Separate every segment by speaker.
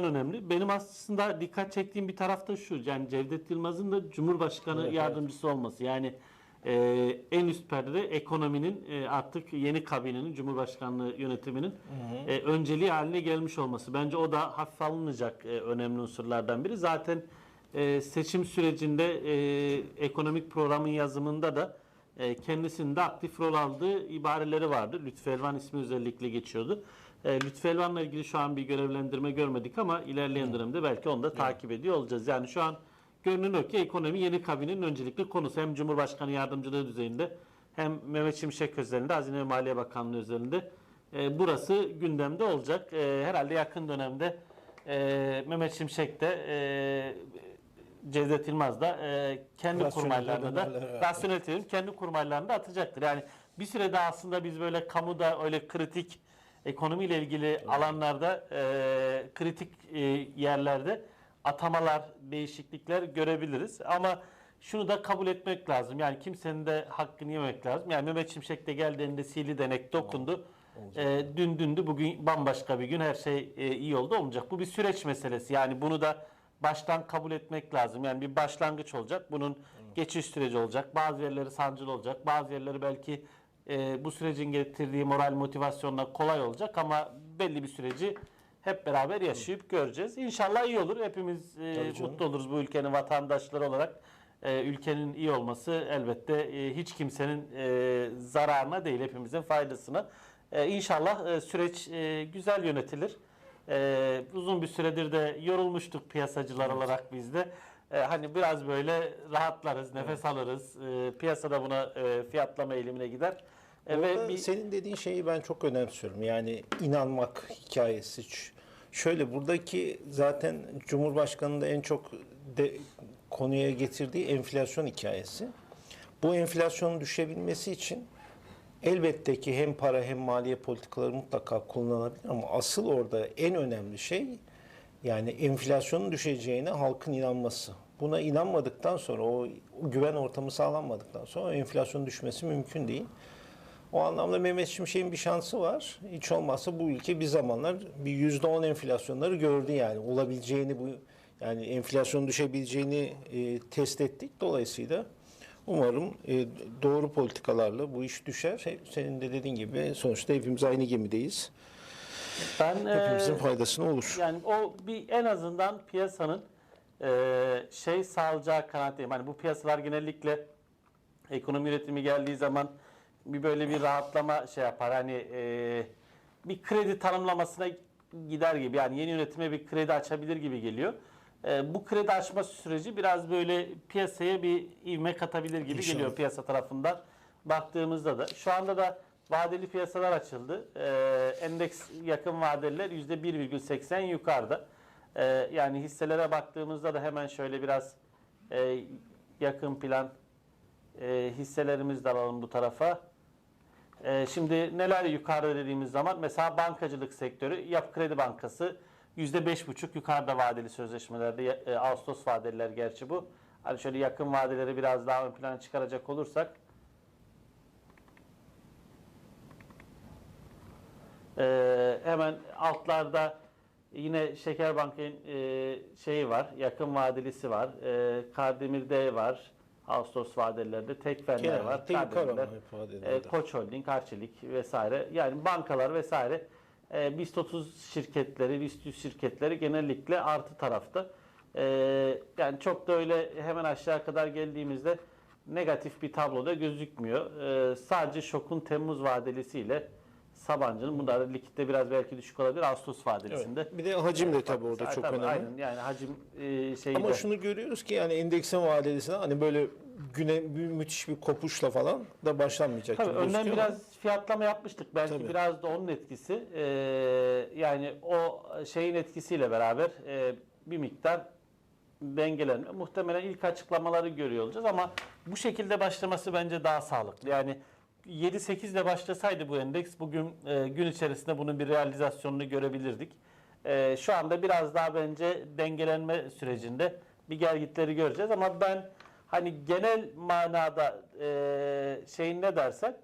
Speaker 1: önemli. Benim aslında dikkat çektiğim bir tarafta şu. Yani Cevdet Yılmaz'ın da Cumhurbaşkanı
Speaker 2: Evet, evet.
Speaker 1: yardımcısı olması. Yani e, en üst perdede ekonominin e, artık yeni kabinenin Cumhurbaşkanlığı yönetiminin e, önceliği haline gelmiş olması. Bence o da hafife alınacak e, önemli unsurlardan biri. Zaten e, seçim sürecinde e, ekonomik programın yazımında da e, kendisinin de aktif rol aldığı ibareleri vardı. Lütfü Elvan ismi özellikle geçiyordu. E, Lütfü Elvan'la ilgili şu an bir görevlendirme görmedik ama ilerleyen dönemde belki onu da takip ediyor olacağız. Yani şu an görünen o ki ekonomi yeni kabinenin öncelikli konusu. Hem Cumhurbaşkanı yardımcılığı düzeyinde hem Mehmet Şimşek özelinde, Hazine ve Maliye Bakanlığı özelinde e, burası gündemde olacak. E, herhalde yakın dönemde e, Mehmet Şimşek de e, Cevdet Yılmaz da e, kendi
Speaker 2: Rasyonel
Speaker 1: kurmaylarını da rasyonel terim kendi kurmaylarını da atacaktır. Yani bir süre daha aslında biz böyle kamuda öyle kritik ekonomiyle ilgili alanlarda e, kritik e, yerlerde atamalar, değişiklikler görebiliriz. Ama şunu da kabul etmek lazım. Yani kimsenin de hakkını yemek lazım. Yani Mehmet Şimşek de geldiğinde sihirli denek dokundu. E, dün dündü bugün bambaşka bir gün her şey e, iyi oldu olmayacak. Bu bir süreç meselesi. Yani bunu da baştan kabul etmek lazım. Yani bir başlangıç olacak. Bunun geçiş süreci olacak. Bazı yerleri sancılı olacak. Bazı yerleri belki e, bu sürecin getirdiği moral motivasyonla kolay olacak ama belli bir süreci hep beraber yaşayıp göreceğiz. İnşallah iyi olur. Hepimiz e, mutlu oluruz bu ülkenin vatandaşları olarak. E, ülkenin iyi olması elbette e, hiç kimsenin e, zararına değil, hepimizin faydasına. E, inşallah e, süreç e, güzel yönetilir. E, uzun bir süredir de yorulmuştuk piyasacılar olarak biz de. E, hani biraz böyle rahatlarız, nefes alırız. E, piyasada buna e, fiyatlama eğilimine gider. E,
Speaker 2: Orada
Speaker 1: bir-
Speaker 2: senin dediğin şeyi ben çok önemsiyorum. Yani inanmak hikayesi. Ş- Şöyle buradaki zaten Cumhurbaşkanı'nın da en çok de, konuya getirdiği enflasyon hikayesi. Bu enflasyonun düşebilmesi için elbette ki hem para hem maliye politikaları mutlaka kullanılabilir ama asıl orada en önemli şey yani enflasyonun düşeceğine halkın inanması. Buna inanmadıktan sonra o, o güven ortamı sağlanmadıktan sonra o enflasyonun düşmesi mümkün değil. O anlamda Mehmet Şimşek'in bir şansı var. Hiç olmazsa bu ülke bir zamanlar bir %10 enflasyonları gördü yani. Olabileceğini bu yani enflasyonun düşebileceğini e, test ettik. Dolayısıyla umarım e, doğru politikalarla bu iş düşer. Senin de dediğin gibi sonuçta hepimiz aynı gemideyiz.
Speaker 1: ben e,
Speaker 2: Hepimizin faydasına olur.
Speaker 1: Yani o bir en azından piyasanın e, şey sağlayacağı kanaatindeyim. Hani bu piyasalar genellikle ekonomi üretimi geldiği zaman bir böyle bir rahatlama şey yapar. Hani e, bir kredi tanımlamasına gider gibi. Yani yeni yönetime bir kredi açabilir gibi geliyor. E, bu kredi açma süreci biraz böyle piyasaya bir ivme katabilir gibi
Speaker 2: İnşallah.
Speaker 1: geliyor piyasa tarafından baktığımızda da. Şu anda da vadeli piyasalar açıldı. Ee, endeks yakın vadeliler %1,80 yukarıda. Ee, yani hisselere baktığımızda da hemen şöyle biraz e, yakın plan e, hisselerimizi de alalım bu tarafa. Ee, şimdi neler yukarıda dediğimiz zaman mesela bankacılık sektörü Yap Kredi Bankası %5,5 yukarıda vadeli sözleşmelerde e, Ağustos vadeliler gerçi bu. Hani şöyle yakın vadeleri biraz daha ön plana çıkaracak olursak Ee, hemen altlarda yine Şeker Bank'ın e, şeyi var, yakın vadelisi var. E, Kardemir'de var. Ağustos vadelilerde Tekfenler var.
Speaker 2: Genellikle hep vadelilerde.
Speaker 1: e, Koç Holding, Arçelik vesaire. Yani bankalar vesaire e, BIST 30 şirketleri, BIST 100 şirketleri genellikle artı tarafta. E, yani çok da öyle hemen aşağı kadar geldiğimizde negatif bir tabloda gözükmüyor. E, sadece şokun Temmuz vadelisiyle Sabancı'nın bunda da likitte biraz belki düşük olabilir Ağustos vadelisinde.
Speaker 2: Evet. Bir de hacim de tabii orada çok
Speaker 1: tabii,
Speaker 2: önemli.
Speaker 1: Aynen yani hacim e, şeyi
Speaker 2: Ama
Speaker 1: de-
Speaker 2: şunu görüyoruz ki yani endeksin vadelisine hani böyle güne bir müthiş bir kopuşla falan da başlanmayacak
Speaker 1: Tabii önden
Speaker 2: gözüküyor ama-
Speaker 1: biraz fiyatlama yapmıştık. Belki
Speaker 2: Tabii.
Speaker 1: biraz da onun etkisi. Ee, yani o şeyin etkisiyle beraber e, bir miktar dengelenme. Muhtemelen ilk açıklamaları görüyor olacağız ama bu şekilde başlaması bence daha sağlıklı. Yani 7-8 ile başlasaydı bu endeks bugün e, gün içerisinde bunun bir realizasyonunu görebilirdik. E, şu anda biraz daha bence dengelenme sürecinde bir gelgitleri göreceğiz ama ben hani genel manada e, şeyin ne dersen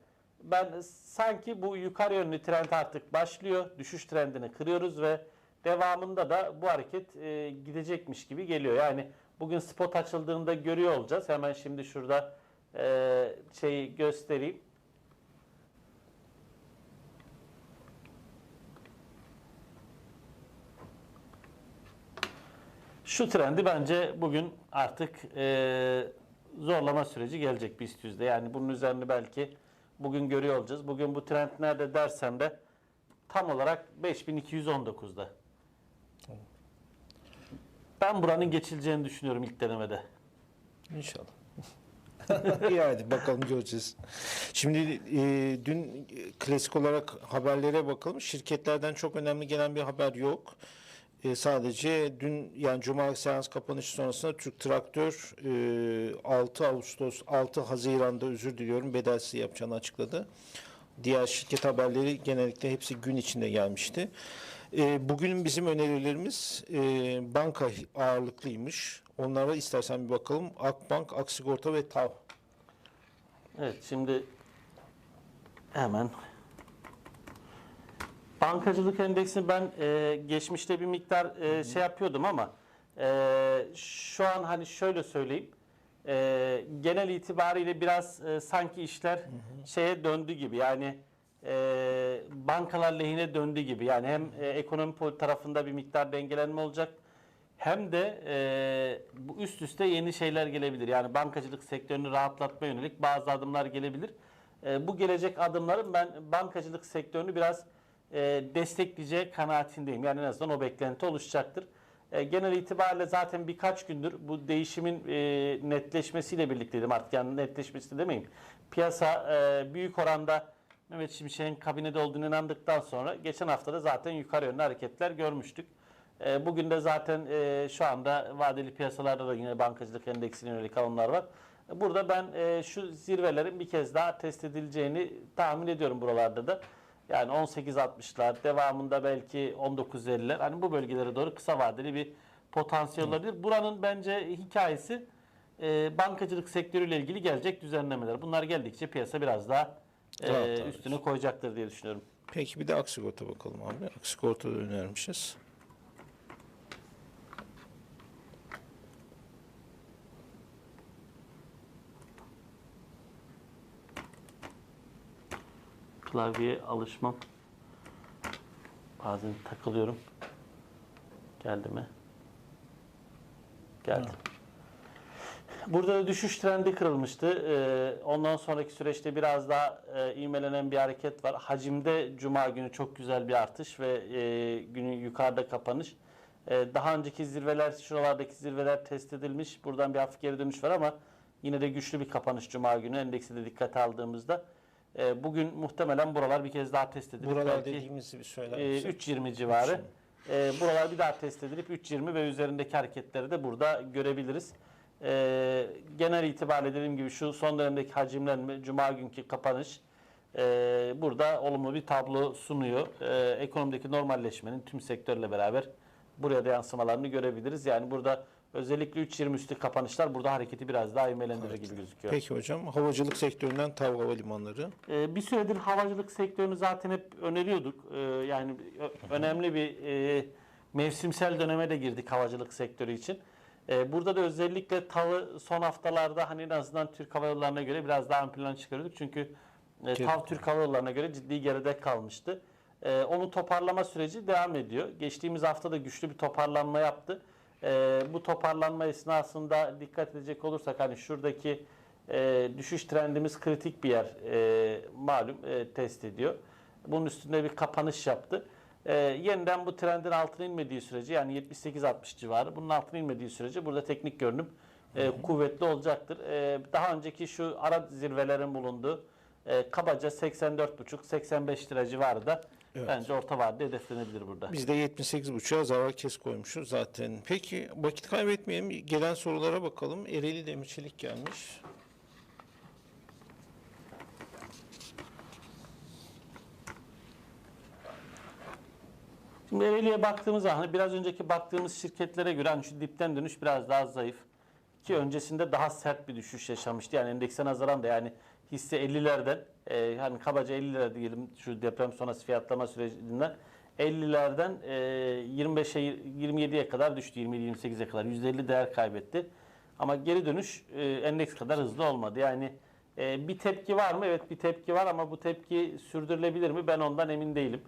Speaker 1: ben sanki bu yukarı yönlü trend artık başlıyor. Düşüş trendini kırıyoruz ve devamında da bu hareket e, gidecekmiş gibi geliyor. Yani bugün spot açıldığında görüyor olacağız. Hemen şimdi şurada e, şeyi göstereyim. Şu trendi bence bugün artık e, zorlama süreci gelecek BIST yüzde. Yani bunun üzerine belki bugün görüyor olacağız. Bugün bu trend nerede dersem de tam olarak 5219'da. Ben buranın geçileceğini düşünüyorum ilk denemede.
Speaker 2: İnşallah. İyi hadi bakalım göreceğiz. Şimdi e, dün klasik olarak haberlere bakalım. Şirketlerden çok önemli gelen bir haber yok. E, sadece dün yani Cuma seans kapanışı sonrasında Türk Traktör e, 6 Ağustos 6 Haziran'da özür diliyorum bedelsiz yapacağını açıkladı. Diğer şirket haberleri genellikle hepsi gün içinde gelmişti. E, bugün bizim önerilerimiz e, banka ağırlıklıymış. Onlara istersen bir bakalım. Akbank, Aksigorta ve TAV.
Speaker 1: Evet şimdi hemen bankacılık endeksini ben e, geçmişte bir miktar e, şey yapıyordum ama e, şu an hani şöyle söyleyeyim. E, genel itibariyle biraz e, sanki işler şeye döndü gibi. Yani e, bankalar lehine döndü gibi. Yani hem e, ekonomi tarafında bir miktar dengelenme olacak hem de e, bu üst üste yeni şeyler gelebilir. Yani bankacılık sektörünü rahatlatmaya yönelik bazı adımlar gelebilir. E, bu gelecek adımların ben bankacılık sektörünü biraz e, destekleyeceği kanaatindeyim. Yani en azından o beklenti oluşacaktır. E, genel itibariyle zaten birkaç gündür bu değişimin e, netleşmesiyle birlikteydim artık. Yani netleşmesi de demeyeyim. Piyasa e, büyük oranda Mehmet Şimşek'in kabinede olduğunu inandıktan sonra geçen hafta da zaten yukarı yönlü hareketler görmüştük. E, Bugün de zaten e, şu anda vadeli piyasalarda da yine bankacılık endeksine yönelik alımlar var. Burada ben e, şu zirvelerin bir kez daha test edileceğini tahmin ediyorum buralarda da. Yani 18.60'lar devamında belki 19.50'ler hani bu bölgelere doğru kısa vadeli bir potansiyel olabilir. Buranın bence hikayesi e, bankacılık sektörüyle ilgili gelecek düzenlemeler. Bunlar geldikçe piyasa biraz daha e, üstüne koyacaktır diye düşünüyorum.
Speaker 2: Peki bir de Aksigorta bakalım abi. Aksigorta önermişiz.
Speaker 1: Klavyeye alışmam. Bazen takılıyorum. Geldi mi? Geldi. Burada da düşüş trendi kırılmıştı. Ee, ondan sonraki süreçte biraz daha e, ivmelenen bir hareket var. Hacimde Cuma günü çok güzel bir artış ve e, günü yukarıda kapanış. E, daha önceki zirveler, şuralardaki zirveler test edilmiş. Buradan bir hafif geri dönüş var ama yine de güçlü bir kapanış Cuma günü. Endeksi de dikkate aldığımızda. E, bugün muhtemelen buralar bir kez daha test edilir.
Speaker 2: Buralar
Speaker 1: Belki-
Speaker 2: dediğimizi bir söyler
Speaker 1: e,
Speaker 2: misin?
Speaker 1: 3.20 civarı. E, buralar bir daha test edilip 3.20 ve üzerindeki hareketleri de burada görebiliriz. E, genel itibariyle dediğim gibi şu son dönemdeki hacimlenme, cuma günkü kapanış e, burada olumlu bir tablo sunuyor. E, ekonomideki normalleşmenin tüm sektörle beraber buraya da yansımalarını görebiliriz. Yani burada özellikle 3.20 üstü kapanışlar burada hareketi biraz daha ivmelendirir gibi gözüküyor.
Speaker 2: Peki hocam havacılık sektöründen TAV Havalimanları.
Speaker 1: Ee, bir süredir havacılık sektörünü zaten hep öneriyorduk. Ee, yani önemli bir e, mevsimsel döneme de girdik havacılık sektörü için. Ee, burada da özellikle TAV'ı son haftalarda hani en azından Türk Hava Yolları'na göre biraz daha ön plana çıkarıyorduk. Çünkü e, TAV Türk Hava Yolları'na göre ciddi geride kalmıştı. Ee, onun toparlama süreci devam ediyor. Geçtiğimiz hafta da güçlü bir toparlanma yaptı. Ee, bu toparlanma esnasında dikkat edecek olursak hani şuradaki e, düşüş trendimiz kritik bir yer e, malum e, test ediyor. Bunun üstünde bir kapanış yaptı. E, yeniden bu trendin altına inmediği sürece yani 78-60 civarı bunun altına inmediği sürece burada teknik görünüm e, kuvvetli olacaktır. E, daha önceki şu ara zirvelerin bulunduğu e, kabaca 84,5-85 lira civarı da
Speaker 2: Evet.
Speaker 1: bence orta vadede hedeflenebilir burada.
Speaker 2: Biz de 78.5'a zarar kes koymuşuz zaten. Peki vakit kaybetmeyelim. Gelen sorulara bakalım. Ereğli Demirçelik gelmiş.
Speaker 1: Şimdi Ereğli'ye baktığımız zaman hani biraz önceki baktığımız şirketlere göre hani şu dipten dönüş biraz daha zayıf. Ki öncesinde daha sert bir düşüş yaşamıştı. Yani endekse nazaran da yani hisse 50'lerden e, hani kabaca 50 lira diyelim şu deprem sonrası fiyatlama sürecinden 50'lerden e, 25'e 27'ye kadar düştü. 27-28'e kadar %50 değer kaybetti. Ama geri dönüş e, endeks kadar hızlı olmadı. Yani e, bir tepki var mı? Evet bir tepki var ama bu tepki sürdürülebilir mi? Ben ondan emin değilim.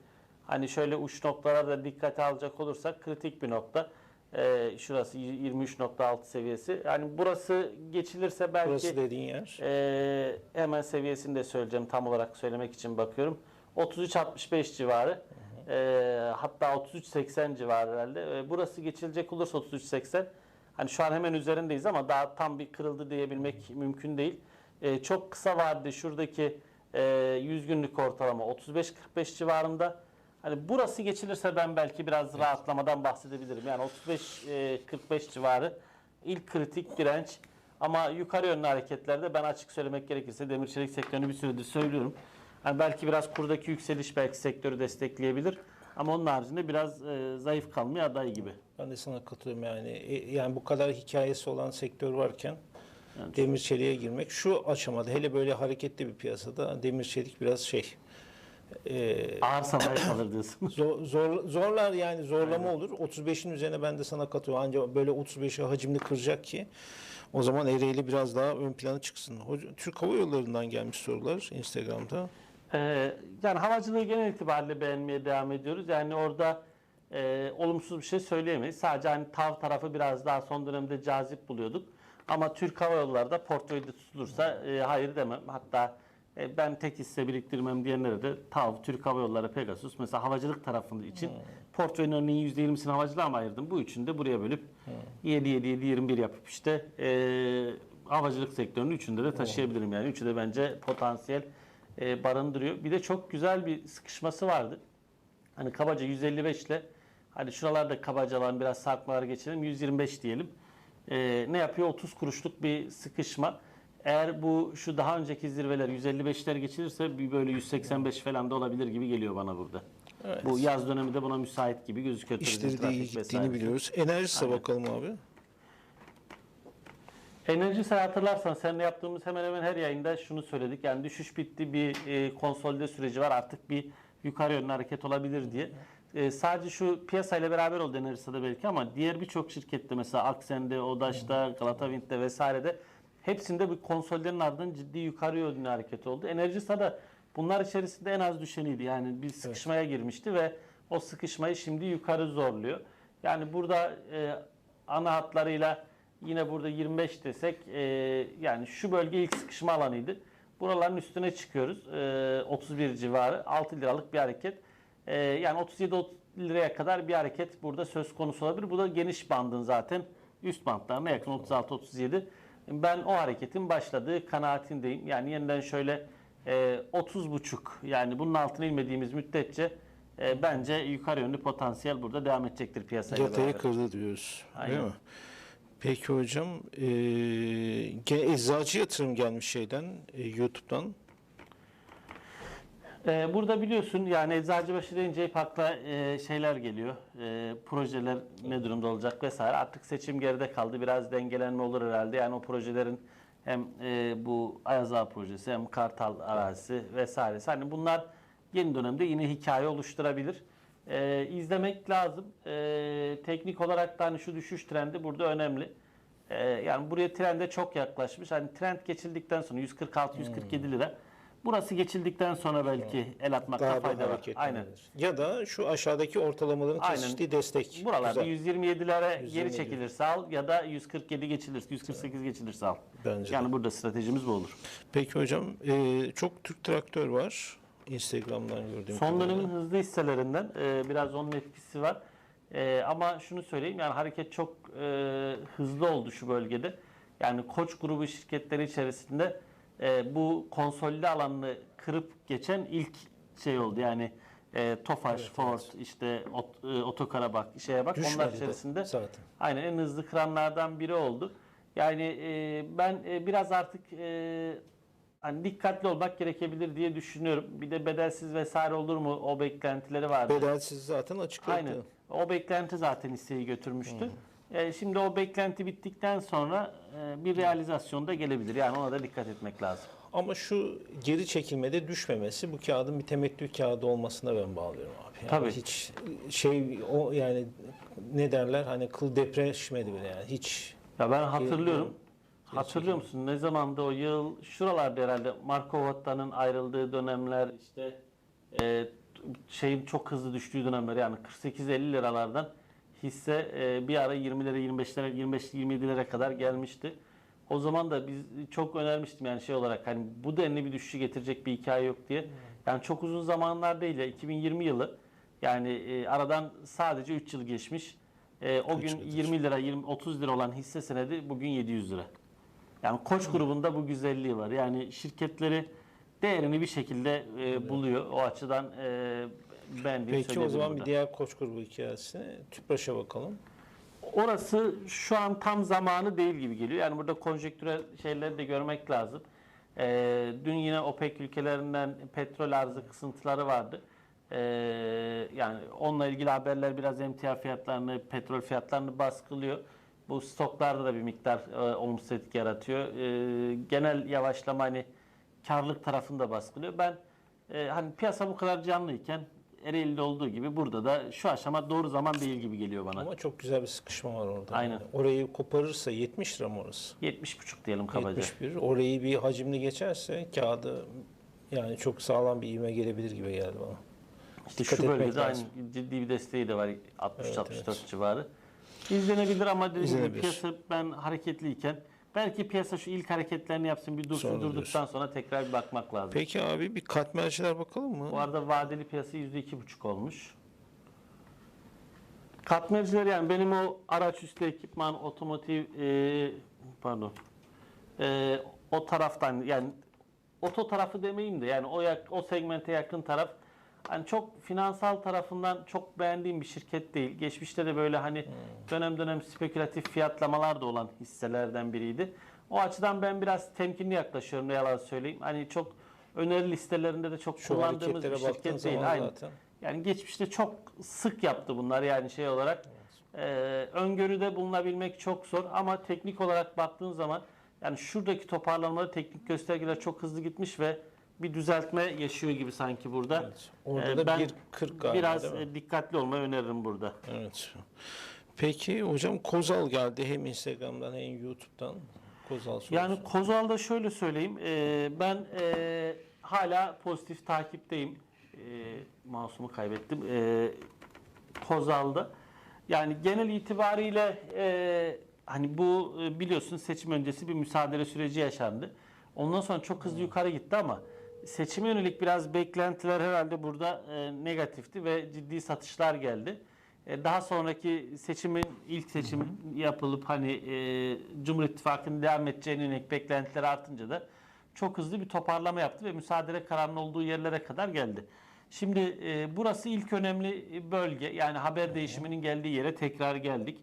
Speaker 1: Hani şöyle uç noktalarda dikkate alacak olursak kritik bir nokta. E, şurası 23.6 seviyesi. Yani burası geçilirse belki
Speaker 2: Burası dediğin yer.
Speaker 1: ee, hemen seviyesini de söyleyeceğim tam olarak söylemek için bakıyorum. 33.65 civarı. Ee, hatta 33.80 civarı herhalde. Ee, burası geçilecek olursa 33.80. Hani şu an hemen üzerindeyiz ama daha tam bir kırıldı diyebilmek mümkün değil. Ee, çok kısa vadede şuradaki e, 100 günlük ortalama 35-45 civarında. Hani burası geçilirse ben belki biraz rahatlamadan bahsedebilirim. Yani 35-45 civarı ilk kritik direnç. Ama yukarı yönlü hareketlerde ben açık söylemek gerekirse demir çelik sektörünü bir süredir söylüyorum. Yani belki biraz kurdaki yükseliş belki sektörü destekleyebilir. Ama onun haricinde biraz e, zayıf kalmaya aday gibi.
Speaker 2: Ben de sana katılıyorum yani. E, Yani bu kadar hikayesi olan sektör varken demir çeliğe girmek şu aşamada hele böyle hareketli bir piyasada demir çelik biraz şey e,
Speaker 1: Ağır sanayi kalır diyorsun.
Speaker 2: zor, zor- zorlar yani zorlama olur. 35'in üzerine ben de sana katılıyorum. Ancak böyle 35'e hacimli kıracak ki o zaman Ereğli biraz daha ön plana çıksın. Hoca- Türk Hava Yolları'ndan gelmiş sorular Instagram'da.
Speaker 1: Ee, yani havacılığı genel itibariyle beğenmeye devam ediyoruz. Yani orada e, olumsuz bir şey söyleyemeyiz. Sadece hani TAV tarafı biraz daha son dönemde cazip buluyorduk. Ama Türk Hava Yolları da portföyde tutulursa e, hayır demem. Hatta e, ben tek hisse biriktirmem diyenlere de TAV, Türk Hava Yolları, Pegasus mesela havacılık tarafında için portföyün örneğin %20'sini havacılığa mı ayırdım? Bu üçünü de buraya bölüp 7 7 7 21 yapıp işte e, havacılık sektörünün üçünde de taşıyabilirim yani. Üçü de bence potansiyel e, barındırıyor. Bir de çok güzel bir sıkışması vardı. Hani kabaca 155 ile hani şuralarda kabaca olan biraz sarkmalar geçelim 125 diyelim. E, ne yapıyor? 30 kuruşluk bir sıkışma. Eğer bu şu daha önceki zirveler 155'ler geçilirse bir böyle 185 falan da olabilir gibi geliyor bana burada.
Speaker 2: Evet.
Speaker 1: Bu yaz dönemi de buna müsait gibi gözüküyor.
Speaker 2: İşleri de iyi gittiğini
Speaker 1: vesaire.
Speaker 2: biliyoruz. Enerjis'e
Speaker 1: Aynen.
Speaker 2: bakalım abi.
Speaker 1: Enerji say hatırlarsan seninle yaptığımız hemen hemen her yayında şunu söyledik. Yani düşüş bitti bir e, konsolide süreci var artık bir yukarı yönlü hareket olabilir diye. E, sadece şu piyasayla beraber oldu Enerjisa'da belki ama diğer birçok şirkette mesela Aksen'de, Odaş'ta, Galatavint'te vesairede hepsinde bir konsolidenin ardından ciddi yukarı yönlü hareket oldu. Enerjisa bunlar içerisinde en az düşeniydi. Yani bir sıkışmaya girmişti ve o sıkışmayı şimdi yukarı zorluyor. Yani burada e, ana hatlarıyla yine burada 25 desek e, yani şu bölge ilk sıkışma alanıydı. Buraların üstüne çıkıyoruz. E, 31 civarı 6 liralık bir hareket. E, yani 37 liraya kadar bir hareket burada söz konusu olabilir. Bu da geniş bandın zaten üst bantlarına yakın 36-37. Ben o hareketin başladığı kanaatindeyim. Yani yeniden şöyle e, 30 buçuk yani bunun altına inmediğimiz müddetçe e, bence yukarı yönlü potansiyel burada devam edecektir piyasayla
Speaker 2: Yatayı kırdı diyoruz. Değil
Speaker 1: Aynen.
Speaker 2: mi? Peki hocam, e, eczacı yatırım gelmiş şeyden, e, YouTube'dan.
Speaker 1: Ee, burada biliyorsun yani Eczacıbaşı deyince hep akla e, şeyler geliyor. E, projeler ne durumda olacak vesaire. Artık seçim geride kaldı. Biraz dengelenme olur herhalde. Yani o projelerin hem e, bu Ayaz Ağa projesi hem Kartal arazisi vesairesi. Hani bunlar yeni dönemde yine hikaye oluşturabilir. İzlemek lazım. Teknik olarak da hani şu düşüş trendi burada önemli. Yani buraya trende çok yaklaşmış. Hani trend geçildikten sonra 146-147 lira. Burası geçildikten sonra belki el atmakta
Speaker 2: Daha da
Speaker 1: fayda var. Aynen.
Speaker 2: Ya da şu aşağıdaki ortalamaların
Speaker 1: Aynen.
Speaker 2: kesiştiği destek.
Speaker 1: Buralarda
Speaker 2: Güzel.
Speaker 1: 127'lere
Speaker 2: 127.
Speaker 1: geri çekilirse al ya da 147 geçilirse, 148 geçilirse al.
Speaker 2: Bence de.
Speaker 1: Yani burada stratejimiz bu olur.
Speaker 2: Peki hocam, e, çok Türk traktör var. Instagram'dan gördüğüm
Speaker 1: Son
Speaker 2: kadarıyla.
Speaker 1: dönemin hızlı hisselerinden e, biraz onun etkisi var. E, ama şunu söyleyeyim yani hareket çok e, hızlı oldu şu bölgede. Yani Koç grubu şirketleri içerisinde e, bu konsolide alanını kırıp geçen ilk şey oldu. Yani e, Tofaş, Ford, işte Ot, e, Otokar'a bak, şeye bak.
Speaker 2: Düşmedi
Speaker 1: onlar
Speaker 2: de
Speaker 1: içerisinde
Speaker 2: zaten.
Speaker 1: Aynen en hızlı kıranlardan biri oldu. Yani e, ben e, biraz artık e, hani dikkatli olmak gerekebilir diye düşünüyorum. Bir de bedelsiz vesaire olur mu? O beklentileri vardı.
Speaker 2: Bedelsiz zaten açıkladı.
Speaker 1: Aynen. O beklenti zaten hisseyi götürmüştü. E, şimdi o beklenti bittikten sonra e, bir realizasyon da gelebilir. Yani ona da dikkat etmek lazım.
Speaker 2: Ama şu geri çekilmede düşmemesi bu kağıdın bir temettü kağıdı olmasına ben bağlıyorum abi. Yani
Speaker 1: Tabii.
Speaker 2: Hiç şey o yani ne derler hani kıl depreşmedi bile yani hiç.
Speaker 1: Ya ben hatırlıyorum.
Speaker 2: Geri
Speaker 1: Hatırlıyor musun? Ne zamandı o yıl? Şuralarda herhalde Marco Vatta'nın ayrıldığı dönemler işte e, şeyin çok hızlı düştüğü dönemler yani 48-50 liralardan hisse e, bir ara 20'lere 25'lere 25-27'lere kadar gelmişti. O zaman da biz çok önermiştim yani şey olarak hani bu denli bir düşüşü getirecek bir hikaye yok diye. Yani çok uzun zamanlar değil ya 2020 yılı yani e, aradan sadece 3 yıl geçmiş. E, o gün
Speaker 2: yıldır.
Speaker 1: 20 lira 20 30 lira olan hisse senedi bugün 700 lira. Yani Koç grubunda bu güzelliği var. Yani şirketleri değerini bir şekilde e, buluyor. O açıdan e, beğendiğimi
Speaker 2: Peki o zaman
Speaker 1: söyleyebilirim
Speaker 2: bir
Speaker 1: burada.
Speaker 2: diğer koç grubu hikayesine Tüpraş'a bakalım.
Speaker 1: Orası şu an tam zamanı değil gibi geliyor. Yani burada konjektürel şeyleri de görmek lazım. Ee, dün yine OPEC ülkelerinden petrol arzı kısıntıları vardı. Ee, yani onunla ilgili haberler biraz emtia fiyatlarını, petrol fiyatlarını baskılıyor. Bu stoklarda da bir miktar e, olumsuz etki yaratıyor. Ee, genel yavaşlama hani karlılık tarafında baskılıyor. Ben e, hani piyasa bu kadar canlıyken Ereğli'de olduğu gibi burada da şu aşama doğru zaman değil gibi geliyor bana.
Speaker 2: Ama çok güzel bir sıkışma var orada.
Speaker 1: Aynen.
Speaker 2: Yani orayı koparırsa 70 lira mı orası?
Speaker 1: 70,5 diyelim kabaca.
Speaker 2: 71. Orayı bir hacimli geçerse kağıdı yani çok sağlam bir ivme gelebilir gibi geldi bana.
Speaker 1: İşte
Speaker 2: Dikkat
Speaker 1: şu bölgede aynı ciddi bir desteği de var 60-64
Speaker 2: Evet, evet.
Speaker 1: civarı. İzlenebilir ama dediğim gibi piyasa ben hareketliyken belki piyasa şu ilk hareketlerini yapsın bir dursun
Speaker 2: Sonra
Speaker 1: durduktan sonra tekrar bir bakmak lazım.
Speaker 2: Peki abi bir katmerciler bakalım mı?
Speaker 1: Bu arada vadeli piyasa %2,5 olmuş. Katmerciler yani benim o araç üstü ekipman, otomotiv, e, pardon, e, o taraftan yani oto tarafı demeyeyim de yani o yak, o segmente yakın taraf hani çok finansal tarafından çok beğendiğim bir şirket değil. Geçmişte de böyle hani dönem dönem spekülatif fiyatlamalar da olan hisselerden biriydi. O açıdan ben biraz temkinli yaklaşıyorum ne yalan söyleyeyim. Hani çok öneri listelerinde de çok
Speaker 2: Şu
Speaker 1: kullandığımız bir
Speaker 2: hareketlere baktığın
Speaker 1: şirket değil.
Speaker 2: zaman
Speaker 1: Aynen.
Speaker 2: zaten.
Speaker 1: Yani geçmişte çok sık yaptı bunlar yani şey olarak. Ee, öngörüde bulunabilmek çok zor ama teknik olarak baktığın zaman yani şuradaki toparlanmada teknik göstergeler çok hızlı gitmiş ve bir düzeltme yaşıyor gibi sanki burada.
Speaker 2: Evet. Orada
Speaker 1: Ee,
Speaker 2: da
Speaker 1: ben
Speaker 2: 1.40 galiba
Speaker 1: Biraz e, dikkatli olmayı öneririm burada.
Speaker 2: Evet. Peki hocam Kozal geldi hem Instagram'dan hem YouTube'dan. Kozal sorusu.
Speaker 1: Yani Kozal'da şöyle söyleyeyim. e, ben e, hala pozitif takipteyim. E, mouse'umu kaybettim. E, Kozal'da. Yani genel itibariyle e, hani bu e, biliyorsun seçim öncesi bir müsaade süreci yaşandı. Ondan sonra çok hızlı yukarı gitti ama seçime yönelik biraz beklentiler herhalde burada e, negatifti ve ciddi satışlar geldi. E, daha sonraki seçimin ilk seçim yapılıp hani e, Cumhur İttifakı'nın devam edeceğine yönelik beklentiler artınca da çok hızlı bir toparlama yaptı ve müsaade kararının olduğu yerlere kadar geldi. Şimdi e, burası ilk önemli bölge. Yani haber değişiminin geldiği yere tekrar geldik.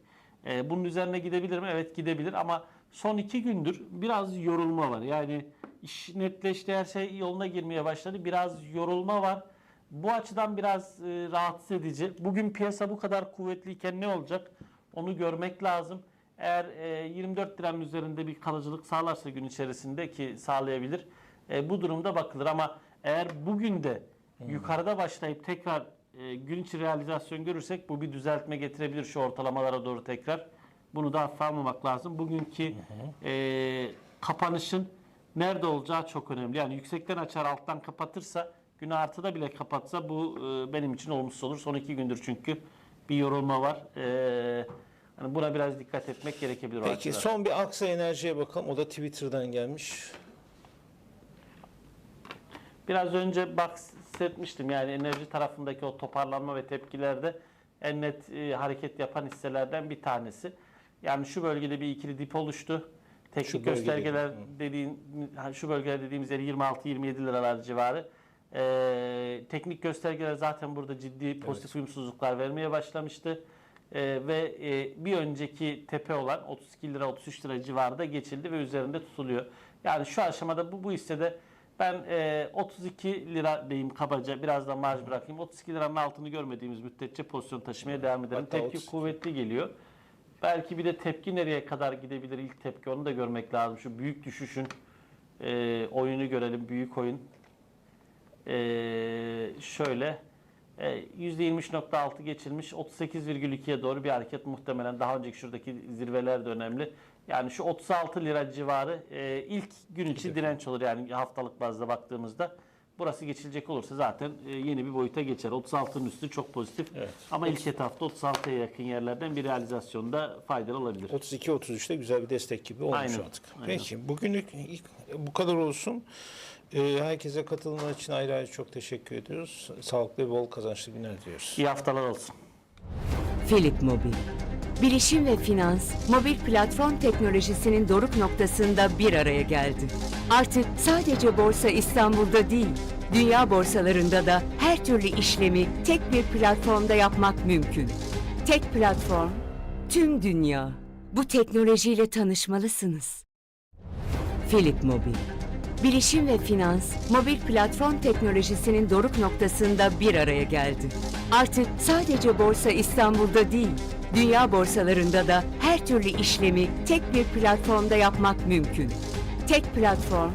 Speaker 1: E, bunun üzerine gidebilir mi? Evet gidebilir ama son iki gündür biraz yorulma var. Yani iş netleşti, her şey yoluna girmeye başladı. Biraz yorulma var. Bu açıdan biraz e, rahatsız edici. Bugün piyasa bu kadar kuvvetliyken ne olacak? Onu görmek lazım. Eğer e, 24 liranın üzerinde bir kalıcılık sağlarsa gün içerisinde ki sağlayabilir. E, bu durumda bakılır ama eğer bugün de yukarıda başlayıp tekrar e, gün içi realizasyon görürsek bu bir düzeltme getirebilir şu ortalamalara doğru tekrar. Bunu da hafife almamak lazım. Bugünkü e, kapanışın nerede olacağı çok önemli. Yani yüksekten açar alttan kapatırsa gün artıda bile kapatsa bu e, benim için olumsuz olur. Son iki gündür çünkü bir yorulma var. E, hani buna biraz dikkat etmek gerekebilir.
Speaker 2: Peki son bir Aksa Enerji'ye bakalım. O da Twitter'dan gelmiş.
Speaker 1: Biraz önce bahsetmiştim yani enerji tarafındaki o toparlanma ve tepkilerde en net e, hareket yapan hisselerden bir tanesi. Yani şu bölgede bir ikili dip oluştu. Teknik
Speaker 2: Şu
Speaker 1: göstergeler dediğin ha, şu bölgeler dediğimiz yer 26-27 liralar civarı. Ee, teknik göstergeler zaten burada ciddi pozitif uyumsuzluklar vermeye başlamıştı. Ee, ve e, bir önceki tepe olan 32 lira 33 lira civarında geçildi ve üzerinde tutuluyor. Yani şu aşamada bu bu hissede ben e, 32 lira diyeyim kabaca biraz da marj bırakayım. 32 liranın altını görmediğimiz müddetçe pozisyon taşımaya devam edelim.
Speaker 2: Hatta
Speaker 1: Tepki
Speaker 2: 32.
Speaker 1: kuvvetli geliyor. Belki bir de tepki nereye kadar gidebilir ilk tepki onu da görmek lazım. Şu büyük düşüşün e, oyunu görelim. Büyük oyun. E, şöyle e, %23.6 geçilmiş. 38,2'ye doğru bir hareket muhtemelen. Daha önceki şuradaki zirveler de önemli. Yani şu 36 lira civarı e, ilk gün içi direnç olur. Yani haftalık bazda baktığımızda. Burası geçilecek olursa zaten e, yeni bir boyuta geçer. 36'nın üstü çok pozitif.
Speaker 2: Evet.
Speaker 1: Ama ilk etapta 36'ya yakın yerlerden bir realizasyonda faydalı olabilir.
Speaker 2: 32-33'te güzel bir destek gibi olmuş
Speaker 1: Aynen,
Speaker 2: artık.
Speaker 1: aynen.
Speaker 2: Peki bugünlük ilk, bu kadar olsun. Ee, herkese katılımlar için ayrı ayrı çok teşekkür ediyoruz. Sağlıklı ve bol kazançlı günler diliyoruz.
Speaker 1: İyi haftalar olsun.
Speaker 3: Philip Mobil. Bilişim ve finans, mobil platform teknolojisinin doruk noktasında bir araya geldi. Artık sadece Borsa İstanbul'da değil, dünya borsalarında da her türlü işlemi tek bir platformda yapmak mümkün. Tek platform, tüm dünya. Bu teknolojiyle tanışmalısınız. Philip Mobil. Bilişim ve finans, mobil platform teknolojisinin doruk noktasında bir araya geldi. Artık sadece Borsa İstanbul'da değil, dünya borsalarında da her türlü işlemi tek bir platformda yapmak mümkün. Tek platform,